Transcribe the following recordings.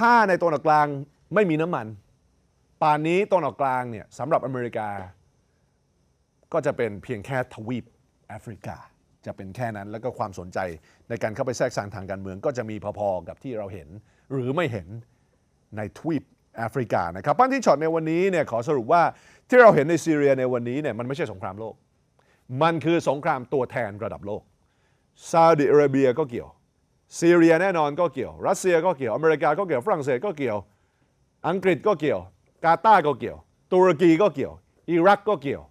ถ้าในตะวันออกกลางไม่มีน้ำมัน ป่านนี้ตะวันออกกลางเนี่ยสำหรับอเมริกา ก็จะเป็นเพียงแค่ทวีปแอฟริกา จะเป็นแค่นั้นแล้วก็ความสนใจในการเข้าไปแทรกแซงทางการเมือง ก็จะมีพอๆกับที่เราเห็น หรือไม่เห็นในทวีปแอฟริกานะครับปั้นที่ช็อตในวันนี้เนี่ยขอสรุปว่าที่เราเห็นในซีเรียในวันนี้เนี่ยมันไม่ใช่สงครามโลก มันคือสงครามตัวแทนระดับโลกซาอุดิอาระเบียก็เกี่ยว ซีเรียแน่นอนก็เกี่ยว รัสเซียก็เกี่ยว อเมริกาก็เกี่ยว ฝรั่งเศสก็เกี่ยว อังกฤษก็เกี่ยว กาตาร์ก็เกี่ยว ตุรกีก็เกี่ยว อิรักก็เกี่ยว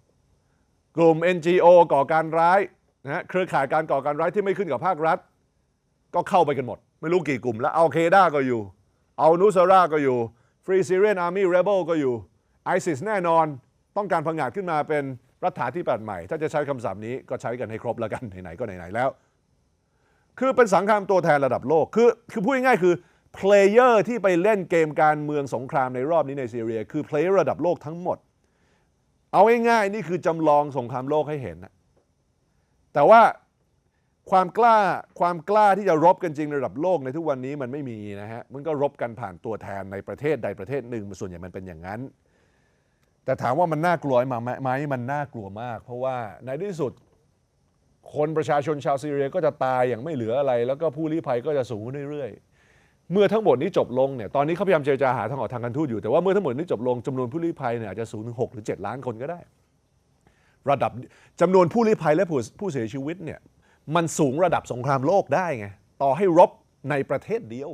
กลุ่ม NGO ก่อการร้ายนะฮะ เครือข่ายการก่อการร้ายที่ไม่ขึ้นกับภาครัฐ ก็เข้าไปกันหมด ไม่รู้กี่กลุ่มแล้ว เอาเคด้าก็อยู่ เอานุสราก็อยู่ Free Syrian Army Rebel ก็อยู่ ISIS แน่นอน ต้องการพังงาดขึ้นมาเป็นรัฐาธิปัตย์ใหม่ ถ้าจะใช้คำศัพท์นี้ก็ใช้กันให้ครบแล้วกัน ไหนๆก็ไหนๆแล้ว คือเป็นสังครามตัวแทนระดับโลก คือคือพูดง่ายๆคือเพลเยอร์ที่ไปเล่นเกมการเมืองสงครามในรอบนี้ในซีเรีย คือเพลเยอร์ระดับโลกทั้งหมด เอาง่ายๆนี่คือจำลองสงครามโลกให้เห็นนะแต่ว่าความกล้าความกล้าที่จะรบกันจริงระดับโลกในทุกวันนี้มันไม่มีนะฮะ มันก็รบกันผ่านตัวแทนในประเทศใดประเทศหนึ่งส่วนใหญ่มันเป็นอย่างนั้น แต่ถามว่ามันน่ากลัวไหมไหมมันน่ากลัวมาก เพราะว่าในที่สุด คนประชาชนชาวซีเรียก็จะตายอย่างไม่เหลืออะไร แล้วก็ผู้ลี้ภัยก็จะสูงขึ้นเรื่อยๆ เมื่อทั้งหมดนี้จบลงเนี่ยตอนนี้เขาพยายามเจรจาหาทางออกทางการทูตอยู่แต่ว่าเมื่อทั้งหมดนี้จบลงจำนวนผู้ลี้ภัยเนี่ยอาจจะสูงถึง6หรือ 7 ล้านคนก็ได้ ระดับจำนวนผู้ลี้ภัยและผู้ผู้เสียชีวิตเนี่ยมันสูงระดับสงครามโลกได้ไงต่อให้รบในประเทศเดียว